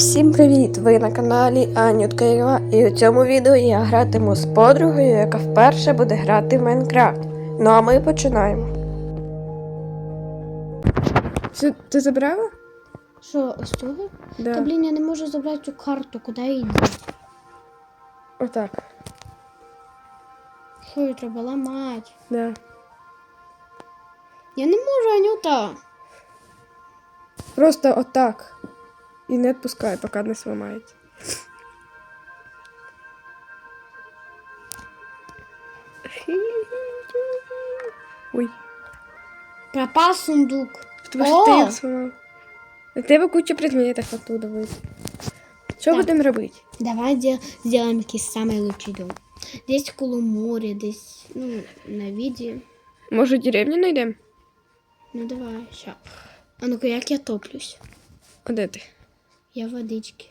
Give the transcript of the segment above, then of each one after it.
всім привіт! Ви на каналі Анютка Єва і у цьому відео я гратиму з подругою, яка вперше буде грати в Майнкрафт. Ну а ми починаємо. Це ти забрала? Що, ось цього? Да. Та блін, я не можу забрати цю карту, куди я йду? Отак. Що її треба ламати? Да. Я не можу, Анюта. Просто отак. І не відпускай, поки не зламається. Ой, Пропав сундук. тому що ти їх зламав. У тебе куча предметів оттуда вийде. Що Так. будемо робити? Давай де- сделаем якийсь самий лучший дом. Десь коло моря, десь, ну, на віді. Може, деревню знайдемо? Ну давай, ща. А ну-ка, як я топлюсь? А де ти? Я водички.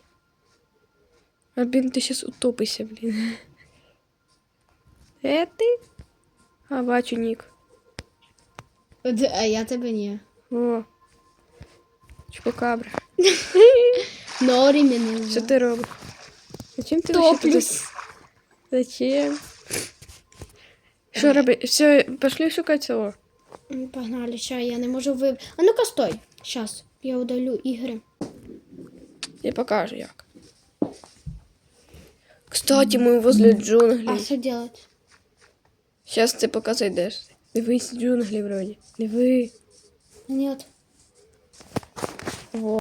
А блін, ти зараз утопишся, блін. Е ти? А, бачу. От, А я тебе ні. О. Чупакабра. Норі мене. Що ти робиш? Зачем ти? Топлюсь. Зачем? Що робити? Все, пошли шукати село. Погнали, ща, я не можу ви... А ну-ка, стой. Щас, я удалю ігри. Я покажу як. Кстати, ми возле А джунглей. що делать? Зараз ти поки зайдеш. Дивись джунглі вроді. Диви. Нет. Во.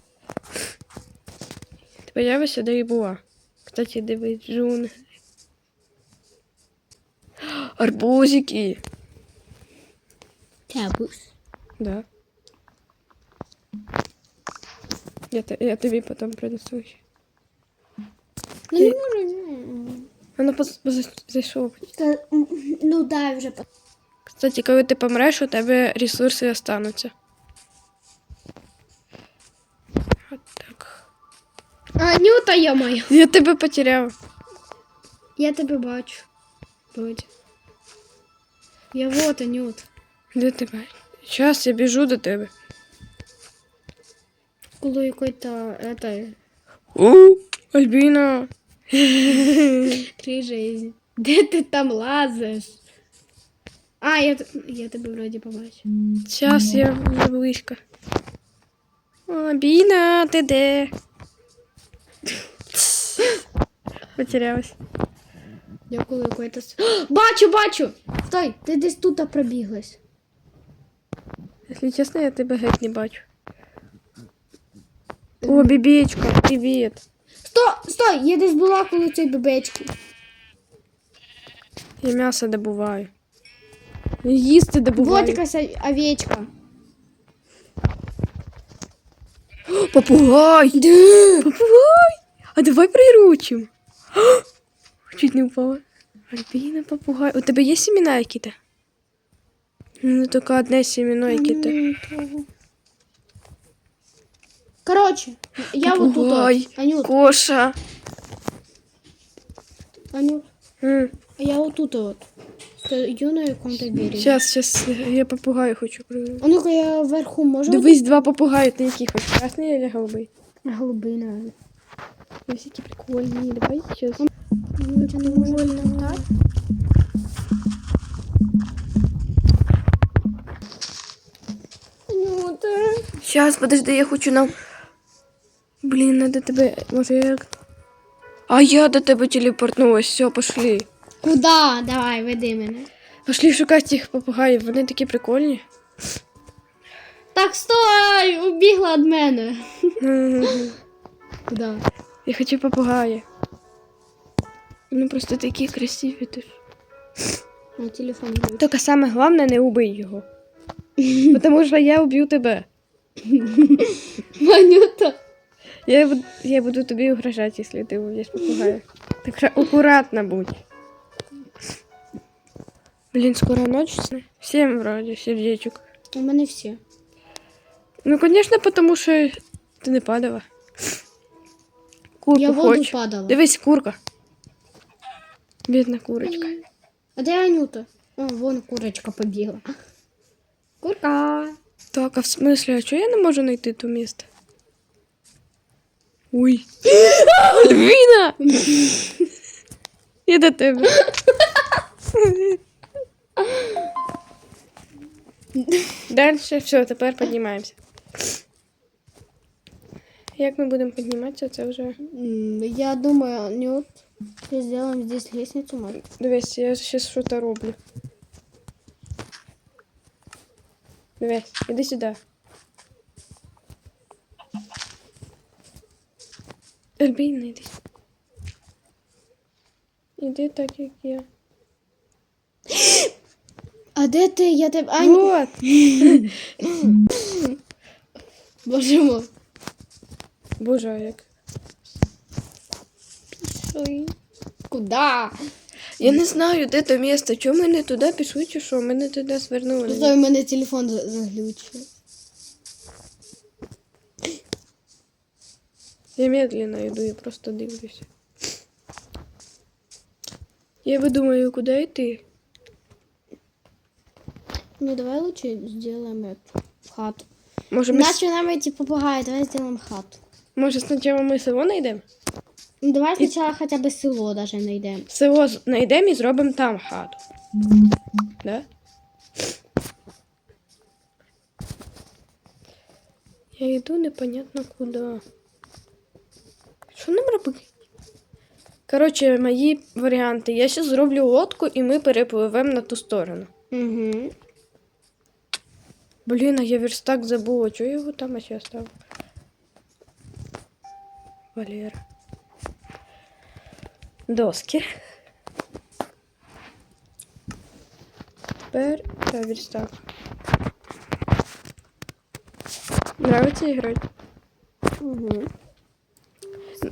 Ти появишся, де і була. Кстати, дивись джунглі. Арбузики. Табус. Да. Я, те- я тобі потім принесу. ще. Ну, не можу. ні. Воно поз- поз- зайшло. Та, м, Ну дай вже. по- Кстати, коли ти помреш, у тебе ресурси остануться. От так. А, Нюта, я моя. Я тебе потеряв. Я тебе бачу. Вроді. Я вот, Анют. Де тебе? Зараз я біжу до тебе. Коло якої-то, это, У, Альбіна. три жизни. Де ти там лазиш? А, я, я тебе вроді побачу. Зараз я близько. О, Альбіна, ти де? Потерялась. Я коло якої-то... Бачу, бачу! Стой, ти десь тут пробіглась. Якщо чесно, я тебе геть не бачу. О, бібечка, привіт. Стой, стой, я десь була коло цієї бебечки. Я м'ясо добуваю. Їсти добуваю. Вот якась овечка. Попугай! Попугай! А давай приручим. Чуть не упала. Альбіна, попугай. У тебе є сімена які-то? Ну, тільки одне сімено яке-то. Короче, я вот тут. От. Анют, коша. Анют, М, я вот тут вот. Стою на якому-то березі. Щас, щас, я попугаю хочу. А ну-ка я вверху можу? Дивись, два попугаї, ти який хочеш, красний или голубий? Голубий, наверное. Ось які прикольні, давай щас. Ну, це не можна так. Ну. Подожди, я хочу нам. Блін, надо тебе. Може як. А я до тебе телепортнулась, все, пошли. Куда? Давай, веди мене. Пошли шукати цих попугаїв, вони такі прикольні. Так, стой! Убігла від мене. Куда? Я хочу попугая. Вони просто такі красиві. Ж. На телефон. Тільки саме головне не убий його. Тому що я уб'ю тебе. Манюта. Я, буду- я буду тобі угрожати, якщо ти уб'єш попугая. Так що акуратно будь. Блін, скоро ніч. Всім вроді сердечок. У мене всі. Ну, звісно, тому що ти не падала. Курку Я в воду хочу. падала. Дивись, курка. Бідна курочка. А де Анюта? О, вон курочка побігла. Курка. Так, а в смислі, а чого я не можу знайти то місце? Ой. Альвіна! Я до тебе. Дальше, все, тепер піднімаємося. Як ми будемо підніматися, це вже. Я думаю, Анют, сделаем здесь лестницу, может. Дивись, я зараз щось роблю. Дивись, іди сюди. Альбіна, іди. Іди так, як я. А де ти? Я тебе. А, ні. Вот. Боже мой. Боже, як. Куда? Я не знаю, де то місце. Чому ми не туди пішли, чи що? Ми не туди звернули. Стой, у мене телефон за- заглючив. Я медленно йду, я просто дивлюся. Я видумаю, куди йти. Ну давай лучше сделаем эту хату. Може, ми, Иначе нам эти попугаи, давай сделаем хату. може спочатку ми село знайдемо? Ну давай сначала хотя бы село даже найдем. Село знайдемо і зробимо там хату. Да? Я йду непонятно куди. Що нам робити? Коротше, мої варіанти. Я зараз зроблю лодку і ми перепливемо на ту сторону. Угу. Блін, а я верстак забула. Чого я його там ще оставив? Валера. Доски. Тепер та верстак. Нравится играть? Угу.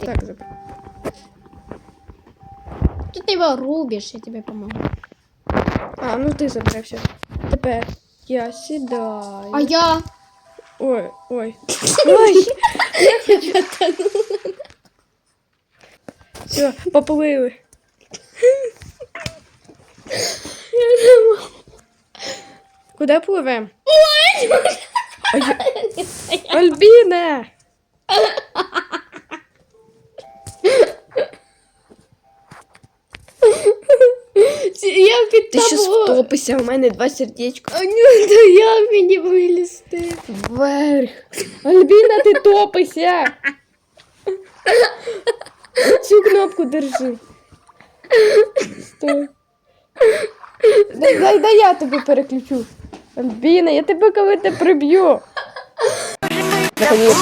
Так забыл. Ты его рубишь, я тебе помогу. А, ну ти забирай все. Тепер я сідаю. А я... Ой, ой. Ой. Все, поплили. Куди пливем? А я- Альбіна! Я під Ти щас втопишся, у мене два сердечка. Аню, да я мені вилізти. Вверх. Альбіна, ти топишся. Цю кнопку держи. Стой. Дай, дай, дай я тебе переключу. Альбіна, я тебе коли-то приб'ю. Наконец.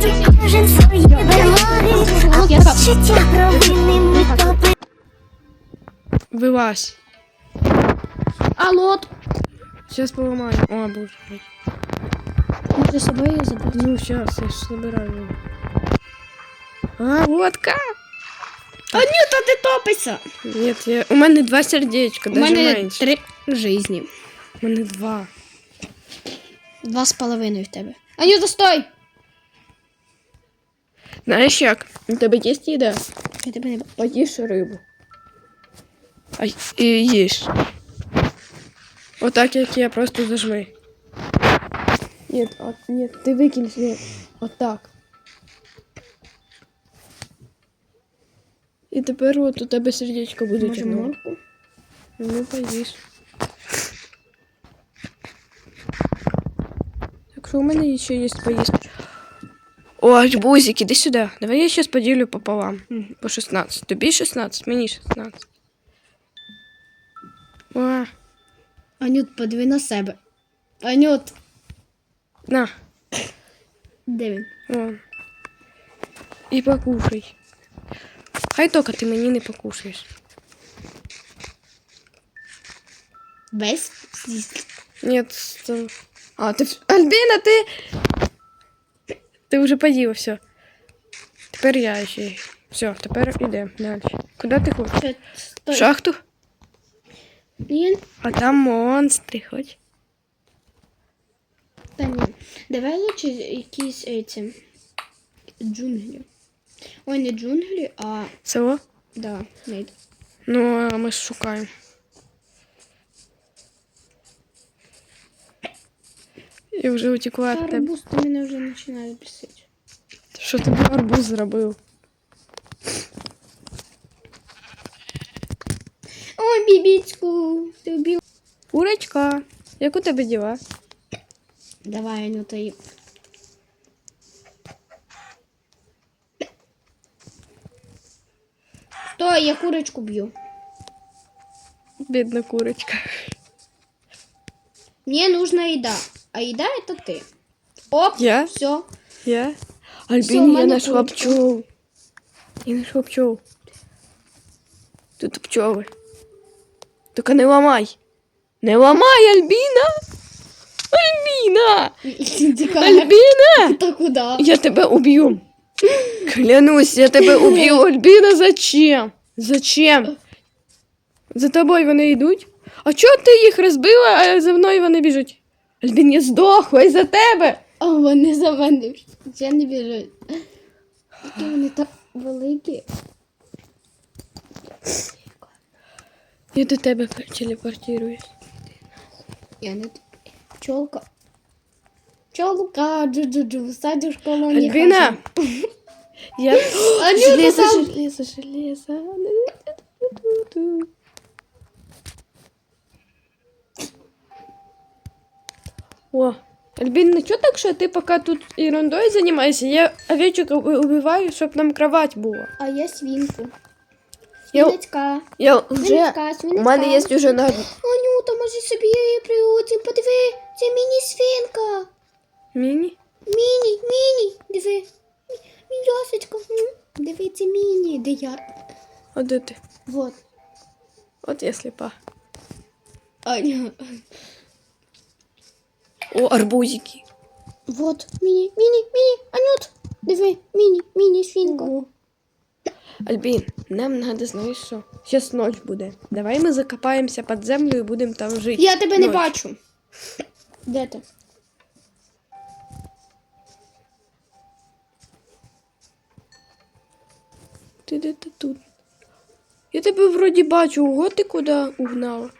Тобі. Кожен свої вимоги, а Я провини ми топи. Вилазь. А лот? Сейчас поломаю. О, боже. мой. Може з собою її забрати? Ну, сейчас, я ж забираю его. А, водка. Аню, то ти топишся. Нет, я... у мене два сердечка, У даже мене менше. три жизни. У мене два. Два з половиною в тебе. Аню, достой! Знаєш як? У тебе є їда? Я тебе не бачу. Поїж рибу. А й- і їж. Отак, як я, просто зажми. Ні, от, ні, ти викинь свій. Отак. І тепер от у тебе сердечко буде Може, тягнути. морку? Ну, поїж. Так що у мене ще є поїсти. О, арбузик, іди сюди. Давай я зараз поділю пополам. По 16. Тобі 16, мені 16. О, Анют, подиви на себе. Анют. На. Де він? О. І покушай. Хай тільки ти мені не покушаєш. Весь. Нет, сто- А, ти... Альбіна, ти... Ти вже поїла, все. Тепер я ще. Все, тепер йдемо далі. Куди ти хочеш? В шахту? Ні, А там монстри, хоч. Та ні. Давай лучше якісь эти джунглі. Ой, не джунглі, а Село? да, не Ну, а ми ж шукаємо. І вже утекла від тебе. Арбуз ти мене вже починає бісити. Що тобі арбуз зробив? Ой, бібічку, ти вбив. Урочка, як у тебе діла? Давай, ну то й. Стой, я курочку б'ю. Бідна курочка. Мне нужна еда. А еда это ты. Оп, Я? все. Я? Всё, Альбін, я мене знайшла курочка. пчол. Я знайшла пчол. Тут пчоли. Тільки не ламай. Не ламай, Альбіна! Альбіна! Я тебе уб'ю. Клянусь, я тебе уб'ю. Альбіна, зачем? Зачем? За тобою вони йдуть? А чого ти їх розбила, а за мною вони біжуть? Альбін, я здохла із-за тебе. А вони за мене ще не біжать. Які вони так великі. Я до тебе телепортируюсь. Я не пчелка. Пчелка, джу-джу-джу, садишь колонии. Альбіна! Я... Анюта железо, там- железо, железо. О, Альбін, ну чого так, що ти поки тут ерундою займаєшся? Я овечок уби- убиваю, щоб нам кровать була. А я свинку. Я- Свиночка. Я вже... Свиночка, У свиночка. мене є вже на... Анюта, може собі її приютим, подиви, це міні-свинка. Міні? Міні, міні, диви. Мільосочка. Диви, це міні. Де я? А де ти? Вот. От я сліпа. Аня. О, арбузики. Вот, міні, міні, міні. Анют, диви, міні, міні свинка. Альбін, Нам надо, знаєш що? Зараз ночь буде. Давай ми закопаємося під землю і будемо там жити. Я тебе не Ночь. бачу. Де ти? Ти де ти тут? Я тебе вроді бачу, ого, ти куди угнала?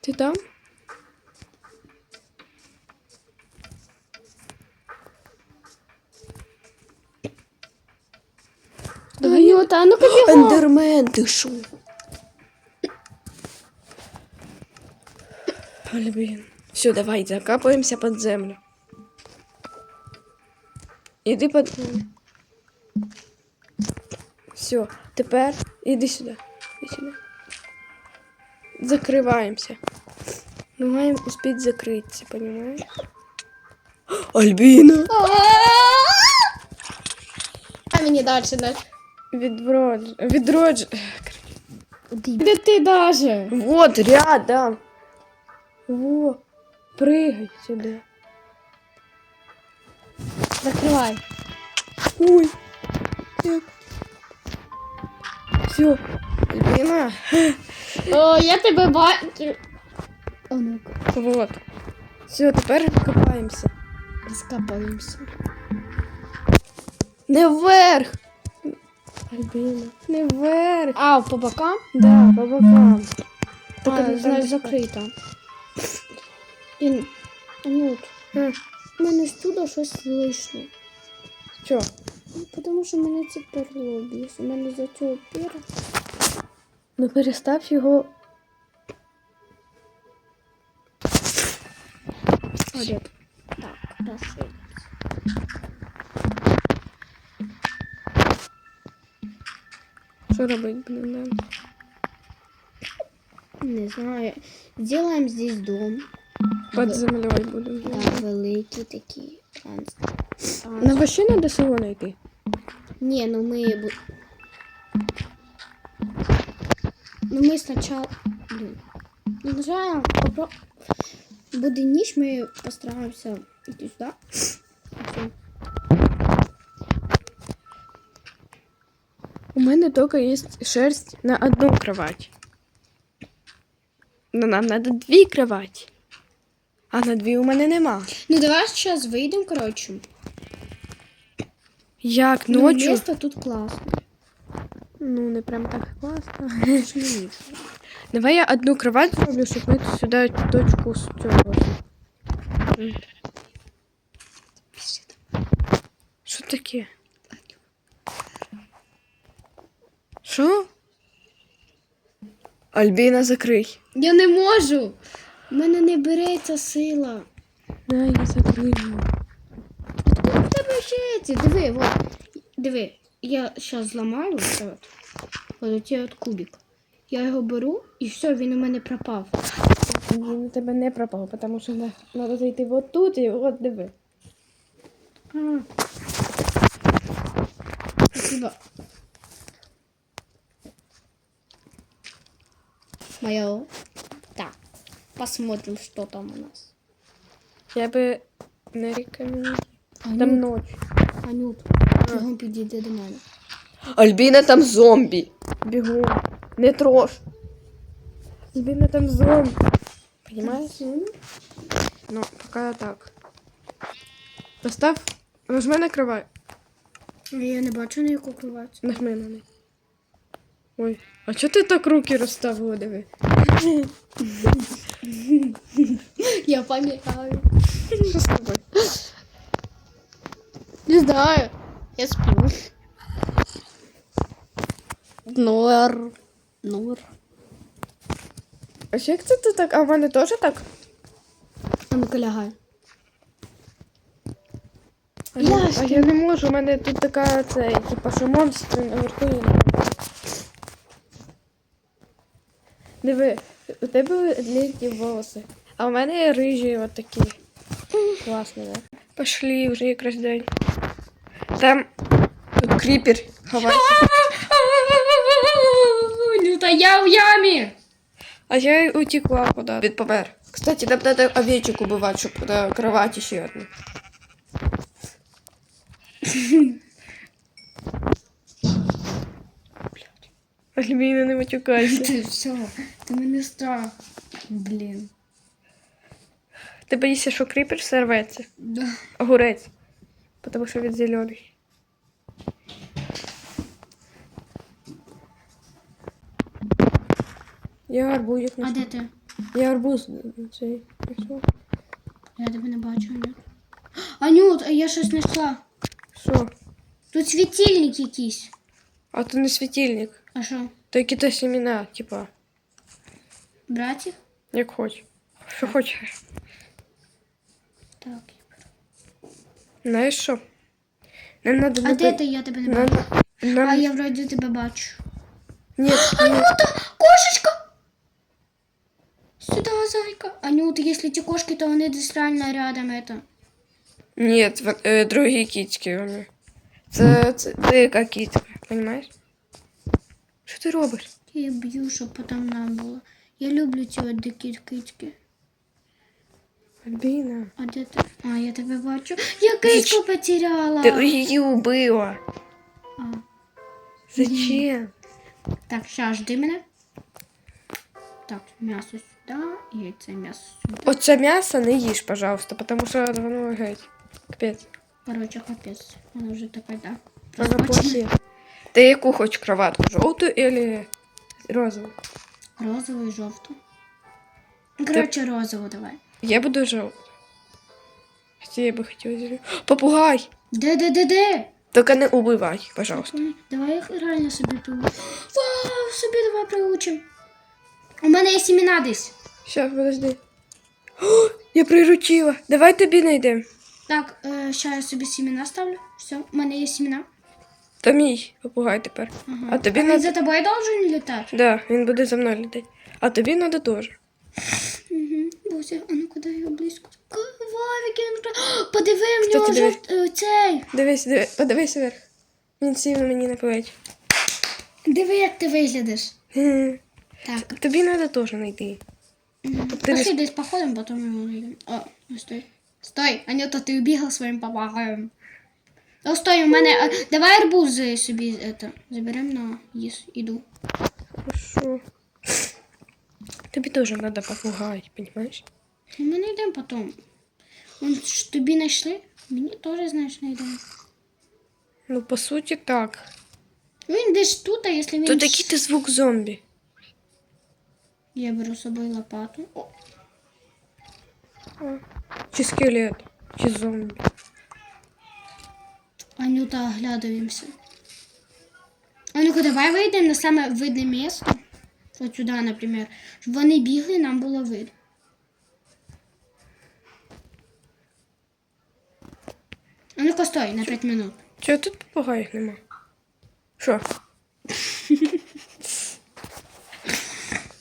Ти там? Анюта, а ну-ка бігом. Ендермен, ти шо? Альбін. Все, давай, закапаємося під землю. Іди під... Все, тепер іди сюди. Іди сюди. Закриваємося. Ми маємо успіти закритися, понимаєш? Альбіна! А мені далі, далі. Відродж... Відродж... Де ти даже? Вот, рядом. Во, прыгай сюда. Закривай. Ой. Все. Альбина. О, я тебе бачу. О, ну-ка, Вот. Все, тепер копаємося. скапаємося. Не вверх. Альбина. Не вверх. А, по бокам? Да, по бокам. Не значить, закрита. Блін, Анют, у мене ж туди щось слышно. Що? Ну, Потому що мене це перло біс. У мене за цього пера. Ну перестав його. Олег. Так, хорошо. Що робити, блин, да? Не знаю. Сделаем здесь дом. Під землею будемо. Да, великий такий. Транс. Нам вообще надо село знайти. Не, ну мы... бу- Ну мы сначала... блін. Ну, не знаю, попро... буде ніч, ми постараємося йти сюди. У мене тільки є шерсть на одну кровать. Ну, нам треба дві кровати. А на дві у мене нема. Ну, давай зараз вийдемо, коротше. Як Ну, ночі? місто тут класне. Ну, не прям так класно. Давай я одну кровать зроблю, щоб ми сюди точку з цього. Що таке? Що? Альбіна, закрий. Я не можу. У мене не береться сила. На, я закрию. Откуда в тебе ще ці? Диви, вот. Диви, я зараз зламаю оце от. От оцей от кубик. Я його беру і все, він у мене пропав. Він у тебе не пропав, тому що треба зайти от тут і от диви. А. Спасибо. Мое. Так. Посмотрим, что там у нас. Я би не рекомендую. Анют, Там ночь. Анют, бігом підійди до мене. Альбіна там зомбі. Бігу. Не трош. Альбіна там зомбі. Понимаєш? Ну, пока так. Постав. Нажми на кровать. Я не бачу ніяку кровать. Нажми на неї. Ой, а чого ти так руки розставила, диви? Я пам'ятаю. Що з тобою? Не знаю. Я сплю. Нор. Нор. А що як це ти так? А в мене теж так? А ну-ка лягай. А я, а я не можу, у мене тут така це, типа, що монстр наверху. є. Диви, у тебе длинні волоси, а у мене рижі от такі. Класно, да? Пошли, вже якраз день. Там кріпер ховається. Ну та я в ямі. А я утекла куда Від помер. Кстати, нам надо овечек убивати, щоб на кровати ще одну. Блядь. Альбіна, не матюкайся. Ти все, ти мене страх. Блін. Ти боїшся, що кріпер сорветься? Да. Огурець. Потому що він зелений. Я арбузик А нашла. де ти? Я арбуз цей. знайшла. Я тебе не бачу, Анют. Анют, а я щось знайшла. Що? Тут світильник якийсь. А то не світильник. А що? То якісь семена, типа, Братів? як хочеш. Що хочеш. Так. Знаєш що? Нам надо А де ти? Я тебе не бачу. Нам, нам... А я вроді тебе бачу. Нет, нет. Анюта, кошечка! Сюда, зайка. Анюта, если эти кошки, то вони десь реально рядом это. Нет, вот, е, другі кітки вони. Це, це дика кітка, понимаєш? Що ти робиш? Я б'ю, щоб потім нам було. Я люблю ці от дикі кицьки. Альбіна. А де ти? А, я тебе бачу. Я кицьку потеряла. Ти її убила. А, Зачем? так, щас, жди мене. Так, м'ясо сюди, яйце м'ясо сюди. Оце м'ясо не їж, пожалуйста, потому що воно геть. Капець. Короче, капець. Воно вже таке, да. Воно плохе. Ти яку хоч кроватку? Жовту или розову? Розову і жовту. Короче, розову давай. Я буду жовту. Хоча я би хотіла зелену. Попугай! Де, де, де, де? Тільки не убивай, пожалуйста. Давай їх реально собі. Вау, собі давай прилучимо. У мене є сімена десь. Щас, подожди. О, я приручила. Давай тобі знайдемо. Так, е, ще я собі сімена ставлю. Все, у мене є сімена. Та мій попугай тепер. Ага. А тобі він надо. за тобою должен літати? Да, він буде за мною літати. А тобі треба теж. Угу. Боже, а ну куди його близько? Вовик, він Подиви, в нього жовт е, цей. Дивись, дивись, подивись вверх. Він сів мені на плечі. Диви, як ти виглядиш. Так. Тобі треба теж знайти. Ти Пошли десь походим, потом его найдем. О, ну стой. Стой, Анюта, ти убігла своїм попагаєм. О, стой, у мене. а, давай арбуз е, собі это, заберем на їс, іду. Хорошо. Тобі теж треба попугай, розумієш? Ну, Ми знайдемо потом. Вон ж тобі знайшли, мені теж, знаєш, знайдемо. Ну, по суті, так. Він десь тут, а якщо він... Тут який ти звук зомбі. Я беру з собою лопату. О, А. Чи скелет, чи зомбі. Анюта, оглядываемся. А ну-ка, давай вийдемо на саме видне місце. От сюди, наприклад. Щоб вони бігли, нам було видно. А ну-ка, стой на 5 минут. Чого тут попугаїв нема? Що?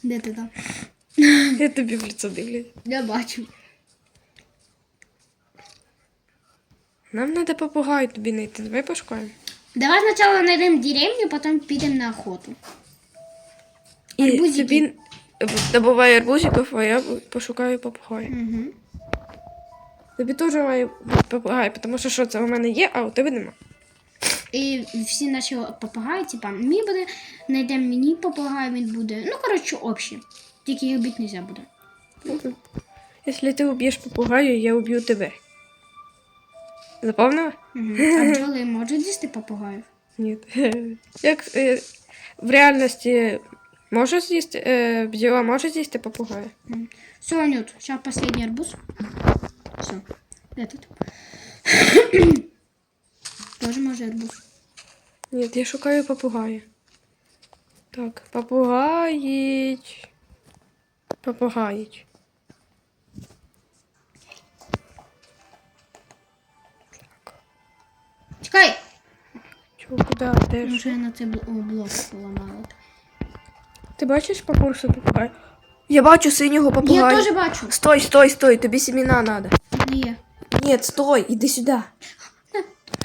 Де ти там? Я тобі в лицо дивлюсь. Я бачу. Нам треба попугай тобі знайти. Давай пошукаємо. Давай спочатку знайдемо деревню, потім підемо на охоту. І Арбузики. тобі добуває арбузиків, а я пошукаю попугая. Угу. Тобі теж має бути попугай, тому що що це у мене є, а у тебе нема. І всі наші попугаї, типа, мій буде, знайдемо мені попугай, він буде. Ну, коротше, общі. Тільки їх бити не можна буде. Якщо ти уб'єш попугаю, я уб'ю тебе. Запомнила? А бджоли можуть з'їсти попугаїв? Ні. Як е, в реальності може з'їсти, е, бджола може з'їсти попугая? Все, Анют, сейчас последний арбуз. Все. Этот. Тоже может арбуз. Ні, я шукаю попугая. Так, попугаїч. Попугаїч. Чого, куди? Де ж? Уже на це бл- блок поламала. Ти бачиш по курсу попугая? Я бачу синього Я попугая. теж бачу. Стой, стой, стой, тобі семена надо. Є. Нет, стой, іди сюди.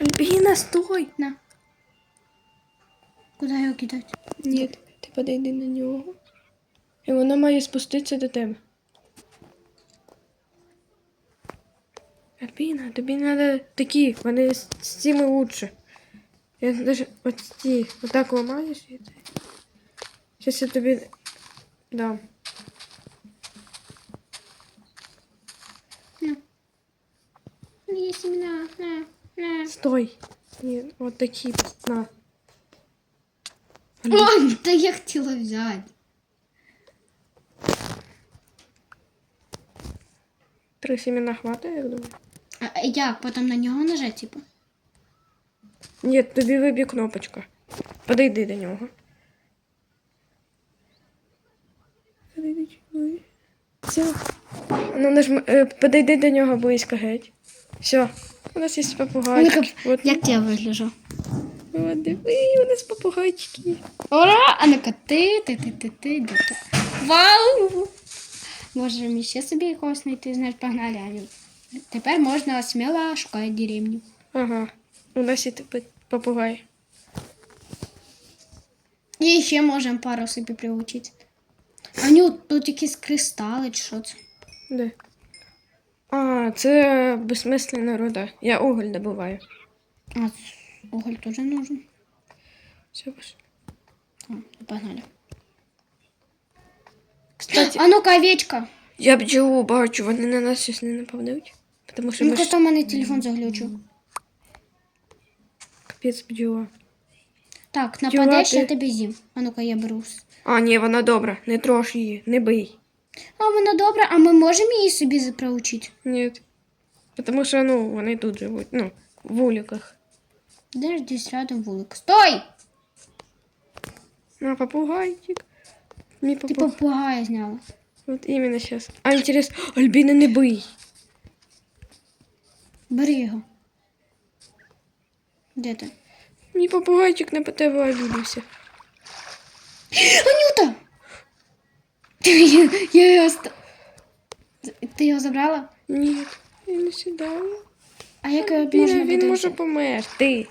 Альбіна, стой. На. Куди його кидати? Ні, ти подійди на нього. І вона має спуститися до тебе. Альбіна, тобі треба такі, вони з цими лучше. Я даже от ці, отак ламаєш і ти. Зараз я тобі дам. Є семена. На. На. Стой. Ні, от такі. На. Ой, та я хотіла взяти. Три семена хватає, я думаю. А а як? Потім на нього нажати, типу? Ні, тобі виб'є кнопочка. Подійди до нього. Подійди. Все. Ну, нажми, е, подійди до нього близько геть. Все. У нас є попугайчики. От, Як я вигляжу? от, диви, у нас попугайчики. Ура! А ну-ка ти, ти, ти, ти, ти, де ти. Вау! Може, мені ще собі якогось знайти, знаєш, погнали, Тепер можна сміло шукати деревню. Ага. У нас є типу попугай. І ще можемо пару собі приучити. Аню, тут якісь кристали чи що це? Де? А, це безсмисленна руда. Я уголь добуваю. А, уголь теж нужен. Все, пошли. А, погнали. Кстати, А ну-ка, овечка. я бджолу бачу, вони на нас щось не нападуть. Тому що Ну-ка, ж там у мене телефон заглючив. Капець бджола. Так, нападеш, ти- я тебе з'їм. А ну-ка, я беру. А, ні, вона добра. Не трош її, не бий. А вона добра, а ми можемо її собі запроучити? Ні. Тому що, ну, вони тут живуть. Ну, в вуликах. Де ж десь рядом вулик? Стой! А, попугайчик. Мій Ти попугай. попугая зняла. Вот именно сейчас. А, интересно. Альбіна, не бий. Бери його. Де ти? Мій попугайчик на тебе обідався. Анюта! Я, я його ст... Ти його забрала? Ні, я не сідаю. А як його Він, можна він буде може взяти? померти.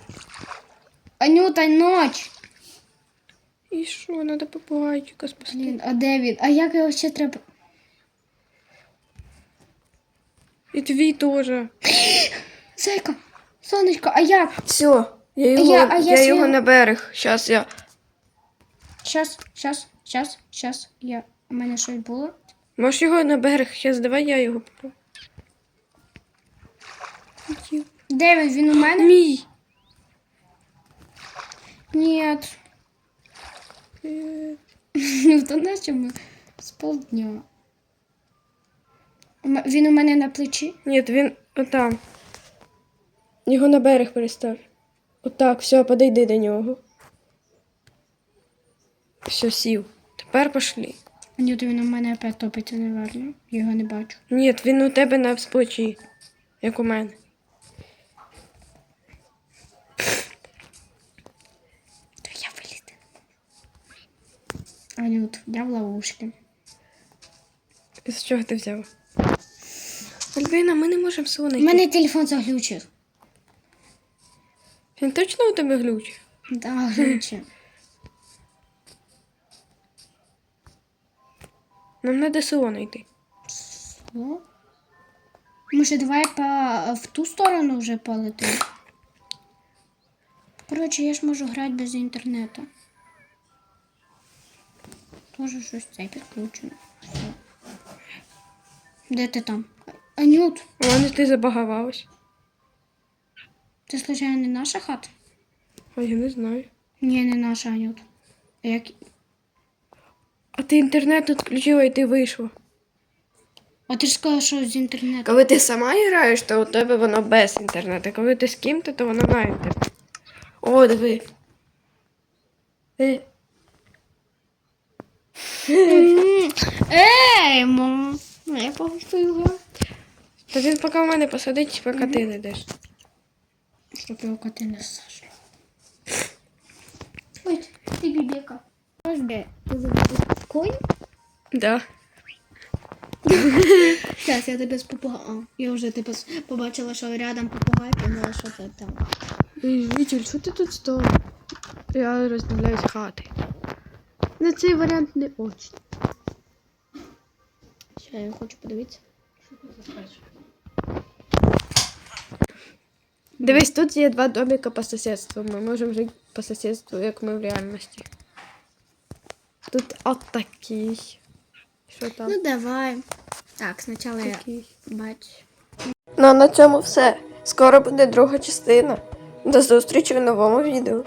Анюта, ноч! І що, треба попугайчика спасти. Блін, а де він? А як його ще треба? І твій теж. Зайка, сонечко, а як? Все, я його, я- а я, якщо його на берег. Щас я. Щас, щас, щас, щас. Я... У мене щось було? Можеш його на берег, щас давай я його попробую. Де він? Він у мене? Мій. Ні. То наче ми з полдня. Він у мене на плечі. Ні, він отам. Його на берег перестав. Отак, все, подойди до нього. Все, сів. Тепер пошли. Ні, то він у мене опять топиться, неверно. Я його не бачу. Ні, він у тебе на сплочі, як у мене. Та я виліти. Анют, я в ловушці. З чого ти взяв? Альбіна, ми не можемо У мене телефон заглючив. Він точно у тебе глючить? Да, глючив. Нам треба село знайти. О. Може, давай по, в ту сторону вже полетим? Коротше, я ж можу грати без інтернету. Тоже щось це підключено. Все. Де ти там? Анют, мене ти забагавалась. Це случайно не наша хата? Ой, я не знаю. Ні, не наша Анют. А Як... А ти інтернет відключила і ти вийшла. А ти ж сказала, що з інтернету. Коли ти сама граєш, то у тебе воно без інтернету. Коли ти з ким-то, то воно на інтернеті. О, диви. Е, Ей, мам. Я погостую. Та він поки в мене посадить, поки ти не йдеш. Щоб його коти не сажали. Ой, ти бібека. Ось де. Конь? Да. Зараз я тебе з попугаєм. Я вже тебе побачила, що рядом попугай, поняла, що це там. Вітюль, що ти тут став? Я роздивляюсь хати. На цей варіант не очень. Ще я хочу подивитися. Дивись, тут є два домика по сусідству. Ми можемо жити по сусідству, як ми в реальності. Тут от такий. Що там? Ну давай. Так, спочатку я Такий. бачу. Ну а на цьому все. Скоро буде друга частина. До зустрічі в новому відео.